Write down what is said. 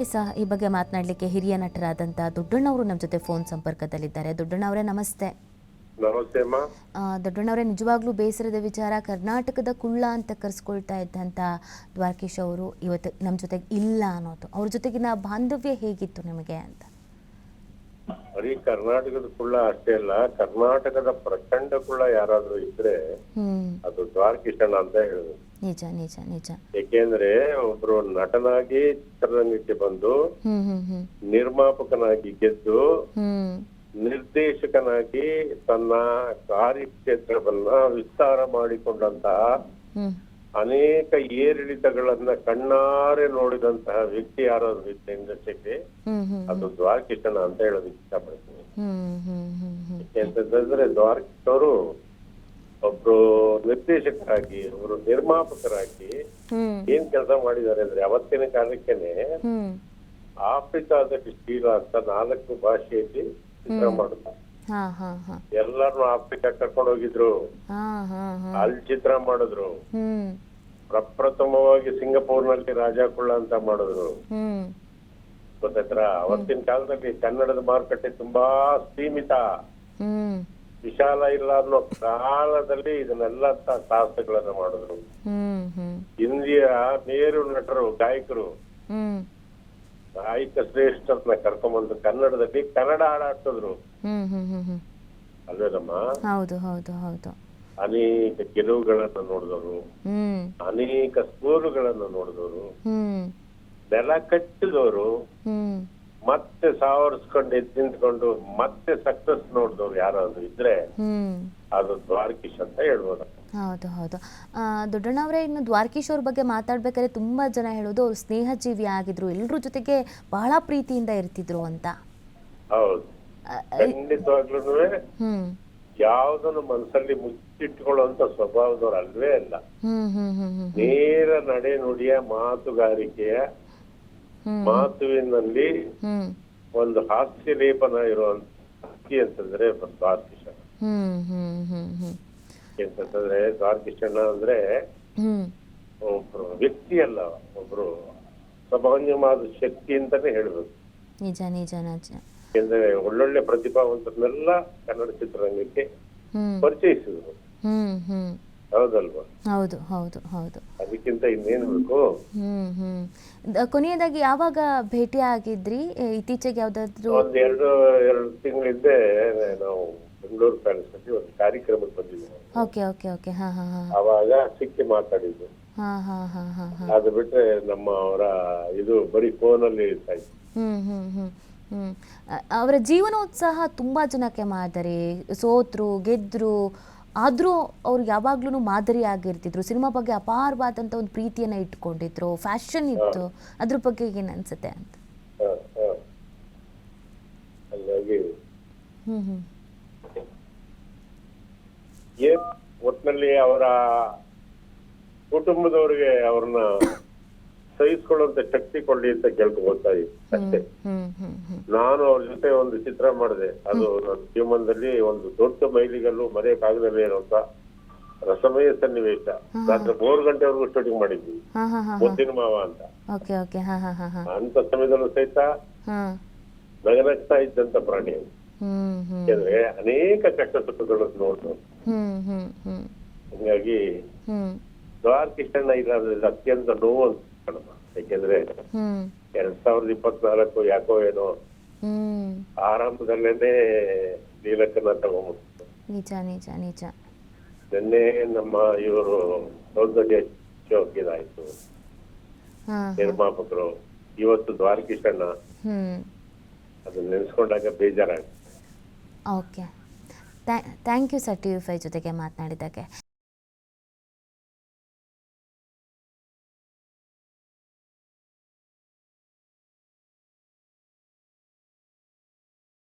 ಆ, ಈ ಬಗ್ಗೆ ಮಾತನಾಡಲಿಕ್ಕೆ ಹಿರಿಯ ನಟರಾದಂತಹ ದೊಡ್ಡಣ್ಣವರು ನಮ್ಮ ಜೊತೆ ಫೋನ್ ಸಂಪರ್ಕದಲ್ಲಿದ್ದಾರೆ. ದೊಡ್ಡಣ್ಣವರೇ ನಮಸ್ತೆ. ದೊಡ್ಡಣ್ಣವರೇ ನಿಜವಾಗ್ಲೂ ಬೇಸರದ ವಿಚಾರ ಕರ್ನಾಟಕದ ಕುಳ್ಳ ಅಂತ ಕರೆಸ್ಕೊಳ್ತಾ ಇದ್ದಂತ ದ್ವಾರಕೀಶ್ ಅವರು ಇವತ್ತು ನಮ್ಮ ಜೊತೆಗೆ ಇಲ್ಲ ಅನ್ನೋದು. ಅವ್ರ ಜೊತೆಗಿನ ಬಾಂಧವ್ಯ ಹೇಗಿತ್ತು ನಿಮಗೆ ಅಂತ? ಬರೀ ಕರ್ನಾಟಕದ ಕುಳ್ಳ ಅಷ್ಟೇ ಅಲ್ಲ ಕರ್ನಾಟಕದ ಪ್ರಚಂಡ ಕುಳ್ಳ ಯಾರಾದ್ರೂ ಇದ್ರೆ ಅದು ದ್ವಾರಕಿಶನ್ ಅಂತ ಹೇಳುದು ನಿಜ ನಿಜ ನಿಜ. ಏಕೆಂದ್ರೆ ಒಬ್ರು ನಟನಾಗಿ ಚಿತ್ರರಂಗಕ್ಕೆ ಬಂದು ನಿರ್ಮಾಪಕನಾಗಿ ಗೆದ್ದು ನಿರ್ದೇಶಕನಾಗಿ ತನ್ನ ಕಾರ್ಯಕ್ಷೇತ್ರವನ್ನ ವಿಸ್ತಾರ ಮಾಡಿಕೊಂಡಂತಹ ಅನೇಕ ಏರಿಳಿತಗಳನ್ನ ಕಣ್ಣಾರೆ ನೋಡಿದಂತಹ ವ್ಯಕ್ತಿ ಯಾರಾದ್ರೂ ಇದ್ದ ಇಂಡಸ್ಟ್ರಿಗೆ ಅದು ದ್ವಾರಕಿಶನ ಅಂತ ಹೇಳೋದಕ್ಕೆ ಇಷ್ಟಪಡ್ತೀನಿ. ಯಾಕೆಂತಂದ್ರೆ ದ್ವಾರಕಿಶ್ ಅವರು ಒಬ್ರು ನಿರ್ದೇಶಕರಾಗಿ ಒಬ್ರು ನಿರ್ಮಾಪಕರಾಗಿ ಏನ್ ಕೆಲಸ ಮಾಡಿದ್ದಾರೆ ಅಂದ್ರೆ ಅವತ್ತಿನ ಕಾಲಕ್ಕೇನೆ ಆಫ್ರಿಕಾದಲ್ಲಿ ಶೀಲ ಅಂತ ನಾಲ್ಕು ಭಾಷೆಯಲ್ಲಿ ಚಿತ್ರ ಮಾಡಿದ್ರು ಹಾ ಎಲ್ಲಾರ್ನು ಆಫ್ರಿಕಾ ಕರ್ಕೊಂಡು ಹೋಗಿದ್ರು. ಅಲ್ಲಿ ಚಿತ್ರ ಮಾಡಿದ್ರು ಪ್ರಪ್ರಥಮವಾಗಿ ಸಿಂಗಪೂರ್ನಲ್ಲಿ ರಾಜ ಕುಳ್ಳ ಅಂತ ಮಾಡಿದ್ರು. ಗೊತ್ತಾಯ್ತರ? ಅವತ್ತಿನ ಕಾಲದಲ್ಲಿ ಕನ್ನಡದ ಮಾರುಕಟ್ಟೆ ತುಂಬಾ ಸೀಮಿತ. ವಿಶಾಲ ಇಲ್ಲ ಅನ್ನೋ ಕಾಲದಲ್ಲಿ ಇದನ್ನೆಲ್ಲ ಸಾಹಸಗಳನ್ನ ಮಾಡಿದ್ರು. ಹಿಂದಿಯ ಮೇರು ನಟರು ಗಾಯಕರು. ಗಾಯಕ ಶ್ರೇಷ್ಠರನ್ನ ಕರ್ಕೊಂಬಂದು ಕನ್ನಡದಲ್ಲಿ ಕನ್ನಡ ಹಾಡಾಡ್ತಿದ್ರು ಅಲ್ವೇನಮ್ಮ? ಹೌದು ಹೌದು ಹೌದು. ಅನೇಕ ಗೆಲುವುಗಳನ್ನ ನೋಡಿದವರು ಹ್ಮ್. ಅನೇಕ ಸ್ಕೋರುಗಳನ್ನ ನೋಡಿದವರು ಹ್ಮ್. ನೆಲ ಕಟ್ಟಿದವರು ಹ್ಮ್. ಮತ್ತೆ ಸಾವರಿಸ್ಕೊಂಡು ನಿಂತ್ಕೊಂಡು ಮತ್ತೆ ಸಕ್ಸಸ್ ನೋಡಿದವ್ರು ಯಾರಾದ್ರೂ ಇದ್ರೆ ಹ್ಮ್. ಅದು ದ್ವಾರಕೀಶ್ ಅಂತ ಹೇಳ್ಬೋದು. ಹೌದು ಹೌದು. ಆ, ದೊಡ್ಡಣ್ಣವರೇ ಇನ್ನು ದ್ವಾರಕೀಶ್ ಅವ್ರ ಬಗ್ಗೆ ಮಾತಾಡ್ಬೇಕಾದ್ರೆ ತುಂಬಾ ಜನ ಹೇಳೋದು ಅವ್ರು ಸ್ನೇಹಜೀವಿ ಆಗಿದ್ರು ಎಲ್ಲರ ಜೊತೆಗೆ ಬಹಳ ಪ್ರೀತಿಯಿಂದ ಇರ್ತಿದ್ರು ಅಂತ. ಹೌದು. ಆ, ಖಂಡಿತವಾಗ್ಲೂ ಹ್ಮ್. ಯಾವ್ದನ್ನು ಮನಸ್ಸಲ್ಲಿ ಮುಚ್ಚಿಟ್ಕೊಳ್ಳುವಂತ ಸ್ವಭಾವದವ್ರು ಅಲ್ವೇ ಅಲ್ಲ ನೇರ ನಡೆ ನುಡಿಯ ಮಾತುಗಾರಿಕೆಯ ಮಾತುವಿನಲ್ಲಿ ಒಂದು ಹಾಸ್ಯ ಲೇಪನ ಇರುವಂತ ಅಂತಂದ್ರೆ ದ್ವಾರಕಿಶಣ್ಣ ಎಂತಂದ್ರೆ ದ್ವಾರಕಿಶಣ್ಣ ಅಂದ್ರೆ ಒಬ್ರು ವ್ಯಕ್ತಿ ಅಲ್ಲ ಒಬ್ರು ಸಭಾನ್ಯವಾದ ಶಕ್ತಿ ಅಂತಾನೆ ಹೇಳ್ಬೇಕು ನಿಜ ನಿಜ ನಿಜ. ಯಾಕೆಂದ್ರೆ ಒಳ್ಳೊಳ್ಳೆ ಪ್ರತಿಭಾವಂತರನ್ನೆಲ್ಲ ಕನ್ನಡ ಚಿತ್ರರಂಗಕ್ಕೆ ಪರಿಚಯಿಸಿದ್ರು. ಹ್ಮ್ ಹ್ಮ್. ಹೌದಲ್ವಾ? ಹೌದು ಹೌದು ಹೌದು. ಅದಕ್ಕಿಂತ ಇನ್ನೇನ್ ಬೇಕು? ಹ್ಮ್ ಹ್ಮ್. ದ- ಕೊನೆಯದಾಗಿ ಯಾವಾಗ ಭೇಟಿ ಆಗಿದ್ರಿ? ಎ, ಇತ್ತೀಚೆಗೆ ಯಾವ್ದಾದ್ರು ಒಂದ್ ಎರಡು ಎರಡು ತಿಂಗಳ ಹಿಂದೆ ನಾವು ಬೆಂಗಳೂರು ಪ್ಯಾಲೇಸ್ ಅಲ್ಲಿ ಒಂದು ಕಾರ್ಯಕ್ರಮಕ್ಕೆ ಬಂದಿದ್ವಿ. Okay okay okay. ಹಾ ಹಾ ಹಾ. ಅವಾಗ ಸಿಕ್ಕಿ ಮಾತಾಡಿದ್ದು. ಹಾ ಹಾ ಹಾ ಹಾ ಹಾ. ಅದು ಬಿಟ್ರೆ ನಮ್ಮ ಅವರ ಇದು ಬರೀ ಫೋನ್ ಅಲ್ಲಿ ಇರ್ತಾ ಇತ್ತು. ಹ್ಮ್ ಹ್ಮ್ ಹ್ಮ್ ಹ್ಮ್. ಅ- ಅವರ ಜೀವನೋತ್ಸಾಹ ತುಂಬಾ ಜನಕ್ಕೆ ಮಾದರಿ. ಸೋತ್ರು ಗೆದ್ರು ಆದ್ರೂ ಅವ್ರು ಯಾವಾಗ್ಲೂ ಮಾದರಿ ಆಗಿರ್ತಿದ್ರು. ಸಿನಿಮಾ ಬಗ್ಗೆ ಅಪಾರವಾದಂತ ಒಂದು ಪ್ರೀತಿಯನ್ನ ಇಟ್ಕೊಂಡಿದ್ರು ಫ್ಯಾಷನ್ ಇತ್ತು. ಅದ್ರ ಬಗ್ಗೆ ಏನ್ ಅನ್ಸುತ್ತೆ ಅಂತ? ಒಟ್ನಲ್ಲಿ ಅವರ ಕುಟುಂಬದವರಿಗೆ ಅವ್ರನ್ನ ಸಹಿಸ್ಕೊಳ್ಳುವಂತ ಶಕ್ತಿ ಕೊಡ್ಲಿ ಅಂತ ಕೇಳ್ಕೊಳ್ತಾ ಇದ್ದೆ ಅಷ್ಟೇ. ನಾನು ಅವ್ರ ಜೊತೆ ಒಂದು ಚಿತ್ರ ಮಾಡಿದೆ. ಅದು ನನ್ನ ಜೀವನದಲ್ಲಿ ಒಂದು ದೊಡ್ಡ ಮೈಲಿಗಲ್ಲು ಮರೆಯಕ್ಕಾಗದಲ್ಲೇ ಇರುವಂತ ರಸಮಯ ಸನ್ನಿವೇಶ. ರಾತ್ರಿ ಮೂರು ಗಂಟೆವರೆಗೂ ಶೂಟಿಂಗ್ ಮಾಡಿದ್ವಿ. ಮುದ್ದಿನ ಮಾವ ಅಂತ. ಅಂತ ಸಮಯದಲ್ಲೂ ಸಹಿತ ನಗನಗ್ತಾ ಇದ್ದಂತ ಪ್ರಾಣಿ ಹ್ಮ್ ಅನೇಕ ಕಷ್ಟ ಸುಖಗಳನ್ನು ನೋಡ್ತು ಹಂಗಾಗಿ ಹ್ಮ್. ದ್ವಾರಕಿಶಣ್ಣ ಇರೋದ್ರಿಂದ ಅತ್ಯಂತ ನೋವು ಅನ್ಸ್ಕೊಳ್ಳಮ್ಮ ಯಾಕೆಂದ್ರೆ ಎರಡ್ ಸಾವಿರದ ಇಪ್ಪತ್ನಾಲ್ಕು ಯಾಕೋ ಏನೋ ಆರಂಭದಲ್ಲೇನೆ ಲೀಲಕ್ಕನ್ನ ತಗೊಂಡ್ಬಿಟ್ಟು ನಿಜ ನಿಜ ನಿಜ. ನಿನ್ನೆ ನಮ್ಮ ಇವರು ಸೌಂದರ್ಯ ಚೌಕಿದಾಯ್ತು. ನಿರ್ಮಾಪಕರು ಇವತ್ತು ದ್ವಾರಕಿಶಣ್ಣ ಹ್ಮ್. ಅದನ್ನ ನೆನೆಸ್ಕೊಂಡಾಗ ಬೇಜಾರಾಗುತ್ತೆ okay. Thank you sir T V five ಜೊತೆಗೆ ಮಾತನಾಡಿದ್ದಕ್ಕೆ.